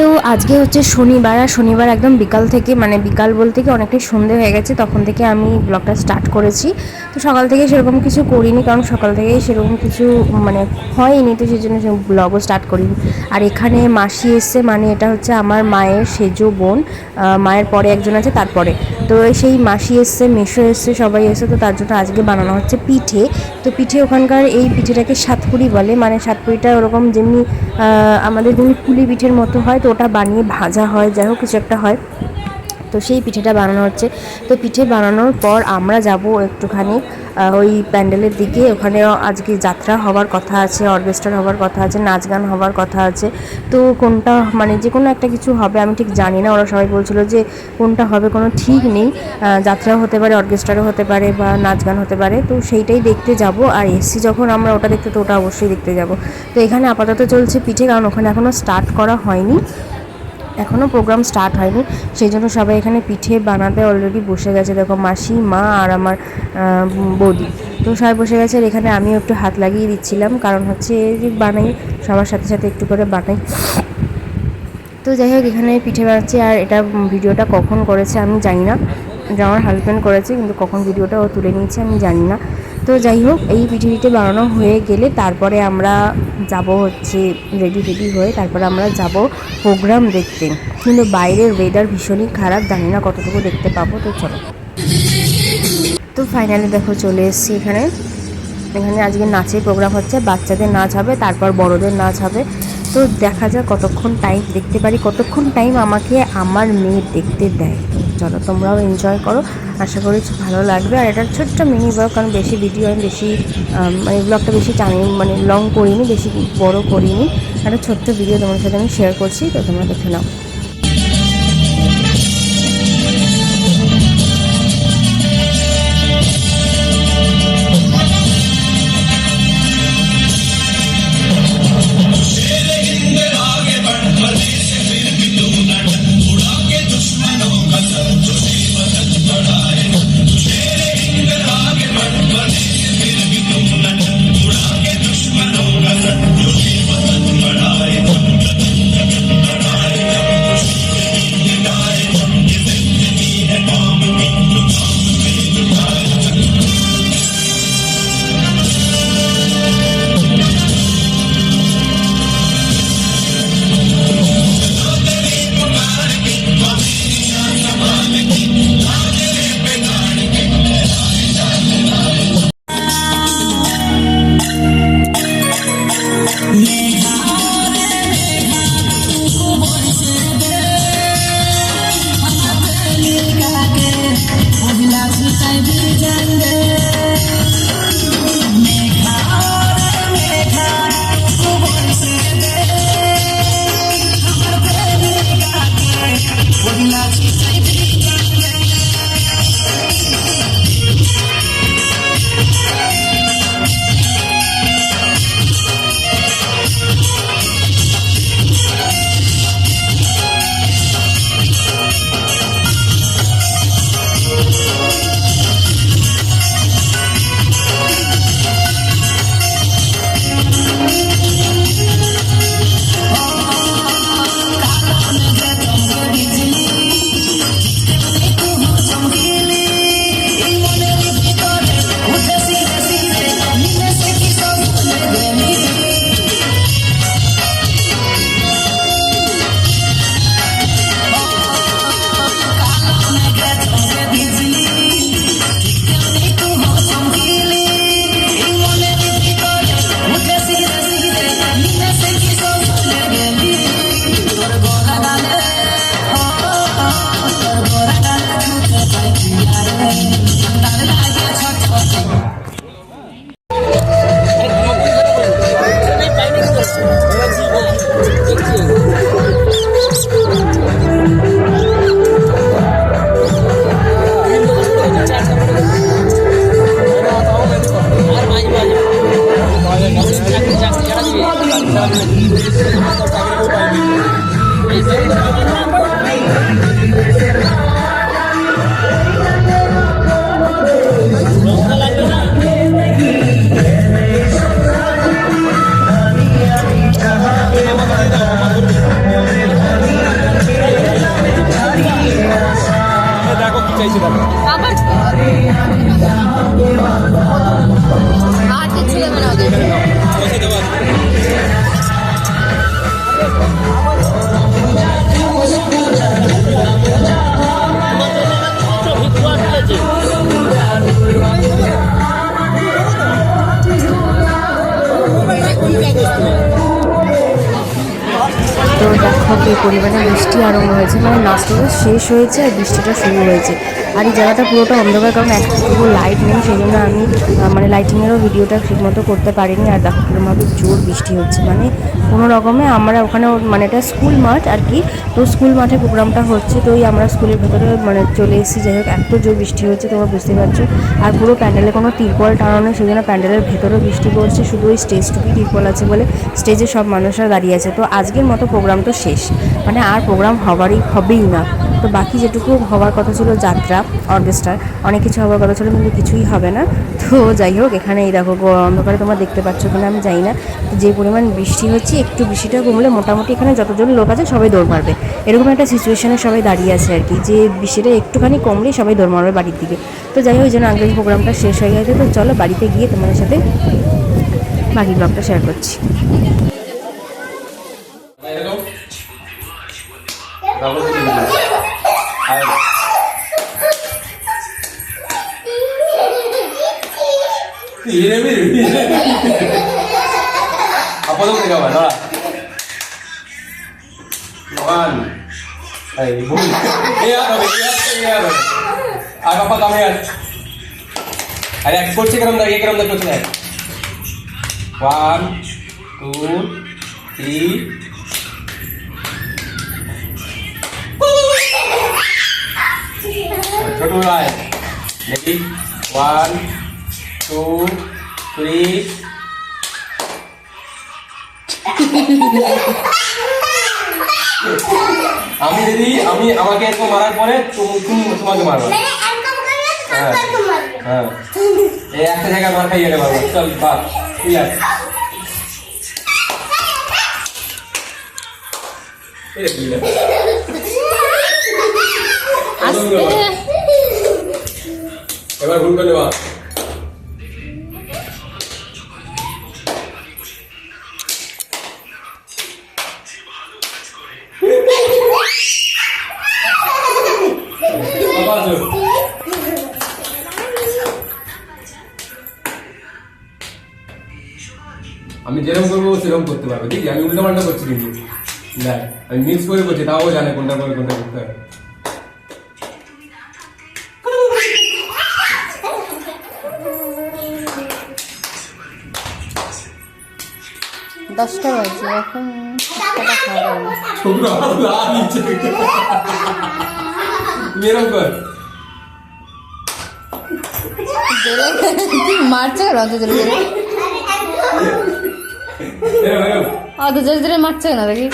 তো আজকে হচ্ছে শনিবার, আর শনিবার একদম বিকাল থেকে মানে বিকাল বলতে কি অনেকটাই সন্ধে হয়ে গেছে, তখন থেকে আমি ব্লগটা স্টার্ট করেছি। তো সকাল থেকে সেরকম কিছু করিনি, কারণ সকাল থেকে সেরকম কিছু মানে হয়নি, তো সেই জন্য ব্লগও স্টার্ট করিনি। আর এখানে মাসি এসছে মানে এটা হচ্ছে আমার মায়ের সেজো বোন মায়ের পরে একজন আছে, তারপরে। তো সেই মাসি এসছে মেশো এসছে, সবাই এসছে, তো তার জন্য আজকে বানানো হচ্ছে পিঠে। তো পিঠে ওখানকার এই পিঠেটাকে সাতপুরি বলে মানে সাতপুরিটা ওরকম যেমনি আমাদের যেমনি পুলি পিঠের মতো হয় তো ওটা বানিয়ে ভাজা হয় যাই হোক কিছু একটা হয়। তো সেই পিঠেটা বানানো হচ্ছে। তো পিঠে বানানোর পর আমরা যাব একটুখানি ওই প্যান্ডেলের দিকে। ওখানে আজকে যাত্রা হওয়ার কথা আছে অর্কেস্ট্রার হওয়ার কথা আছে, নাচ গান হওয়ার কথা আছে। তো কোনটা মানে যে কোনো একটা কিছু হবে, আমি ঠিক জানি না। ওরা সবাই বলছিল যে কোনটা হবে, কোনো ঠিক নেই। যাত্রাও হতে পারে, অর্কেস্ট্রারও হতে পারে বা নাচ গান হতে পারে। তো সেইটাই দেখতে যাব। আর এসছি যখন আমরা ওটা দেখতে, তো ওটা অবশ্যই দেখতে যাব। তো এখানে আপাতত চলছে পিঠে, কারণ ওখানে এখনও স্টার্ট করা হয়নি। এখনও প্রোগ্রাম স্টার্ট হয়নি। সেই জন্য সবাই এখানে পিঠে বানাতে অলরেডি বসে গেছে। দেখো মাসি, মা আর আমার বৌদি। তো সবাই বসে গেছে আর এখানে আমিও একটু হাত লাগিয়ে দিচ্ছিলাম। কারণ হচ্ছে যে বানাই, সবার সাথে সাথে একটু করে বানাই। তো যাই হোক, এখানে পিঠে বানাচ্ছি। আর এটা ভিডিওটা কখন করেছে আমি জানি না। আমার হাজব্যান্ড করেছে, কিন্তু কখন ভিডিওটা ও তুলে নিয়েছে আমি জানি না। তো যাই হোক, এই পিঠে বানানো হয়ে গেলে তারপরে আমরা যাব হচ্ছে রেডি রেডি হয়ে তারপরে আমরা যাব প্রোগ্রাম দেখতে। কিন্তু বাইরের ওয়েদার ভীষণই খারাপ, জানি না কতটুকু দেখতে পাবো, তো চলো। তো ফাইনালি দেখো চলে এসেছি এখানে। এখানে আজকে নাচের প্রোগ্রাম হচ্ছে, বাচ্চাদের নাচ হবে, তারপর বড়দের নাচ হবে। তো দেখা যাক কতক্ষণ টাইম দেখতে পারি। কতক্ষণ টাইম আমাকে আমার মেয়ে দেখতে দেয়। চলো, তোমরাও এনজয় করো। আশা করি ভালো লাগবে। আর এটা ছোট্ট মিনি ব্লগ কারণ বেশি ভিডিও আমি বেশি মানে ব্লগটা বেশি টানি মানে লং করিনি, বেশি বড় করিনি। একটা ছোট্ট ভিডিও তোমার সাথে আমি শেয়ার করছি, তো তোমরা দেখে নাও। চাইছি দেখো আবার হাতে ছিল দেখো পরিমাণে বৃষ্টি আরম্ভ হয়েছে মানে নাচটা শেষ হয়েছে আর বৃষ্টিটা শুরু হয়েছে। আর এই জায়গাটা পুরোটা অন্ধকার কারণ একটুকু লাইট নেই, সেই জন্য আমি মানে লাইটিংয়েরও ভিডিওটা ঠিকমতো করতে পারিনি আর দেখো কিরমভাবে জোর বৃষ্টি হচ্ছে। মানে কোনো রকমে আমরা ওখানে মানে এটা স্কুল মাঠ আর কি, তো স্কুল মাঠে প্রোগ্রামটা হচ্ছে, তো ওই আমরা স্কুলের ভেতরে মানে চলে এসেছি। যাই হোক, এত জোর বৃষ্টি হচ্ছে, তোমরা বুঝতে পারছ। আর পুরো প্যান্ডেলে কোনো তিরপল টানানো সেই জন্য প্যান্ডেলের ভেতরেও বৃষ্টি পড়ছে, শুধু ওই স্টেজটুকুই তিরপল আছে বলে স্টেজে সব মানুষরা দাঁড়িয়ে আছে। তো আজকের মতো প্রোগ্রাম তো শেষ। মানে আর প্রোগ্রাম হবারই, হবেই না। তো বাকি যেটুকু হওয়ার কথা ছিল যাত্রা, অর্কেস্ট্রার, অনেক কিছু হওয়ার কথা ছিল, কিন্তু কিছুই হবে না। তো যাই হোক এখানে এই দেখো অন্ধকারে তোমরা দেখতে পাচ্ছ কিনা আমি জানি না। যে পরিমাণ বৃষ্টি হচ্ছে, একটু বৃষ্টিটা কমলে মোটামুটি এখানে যতজন লোক আছে সবাই দৌড় মারবে। এরকম একটা সিচুয়েশনে সবাই দাঁড়িয়ে আছে আর কি, যে বৃষ্টিটা একটুখানি কমলেই সবাই দৌড় মারবে বাড়ির দিকে। তো যাই হোক জন্য আগে প্রোগ্রামটা শেষ হয়ে গেছে। তো চলো বাড়িতে গিয়ে তোমাদের সাথে বাকি ব্লগটা শেয়ার করছি। ডাবল দিবি আয় হিরে মিরে আপাতত থেকে আবার দাঁড়া ওয়ান এই ভুল এ আর হবে এ আর এ আর হবে আর বাবা কামে আর আরে এক করছে কেরম দাঁড়িয়ে কেরম দাঁড়িয়ে করছে ওয়ান টু থ্রি ছোট আয় দেখি ওয়ান টু থ্রি আমি দিদি আমি আমাকে এরকম মারার পরে তুমি তুমি- তোমাকে মারবো। হ্যাঁ। হ্যাঁ। এই একটা জায়গায় মার খাইয়ে নেব চল বাস ঠিক আছে। আস্তে। এবার করে নেবা আমি যেরকম করব, সেরকম করতে পারব। ঠিক আছে আমি উল্টা পাল্টা করছি কিন্তু। না আমি মিক্স করে করছি, তাও জানে কোনটা করে, কোনটা করতে হবে। দশটা বাজে এখন সাতটা খাওয়া তুই মারছে অত জোরে জোরে। অত জোরে জোরে মারছে কেন দেখি।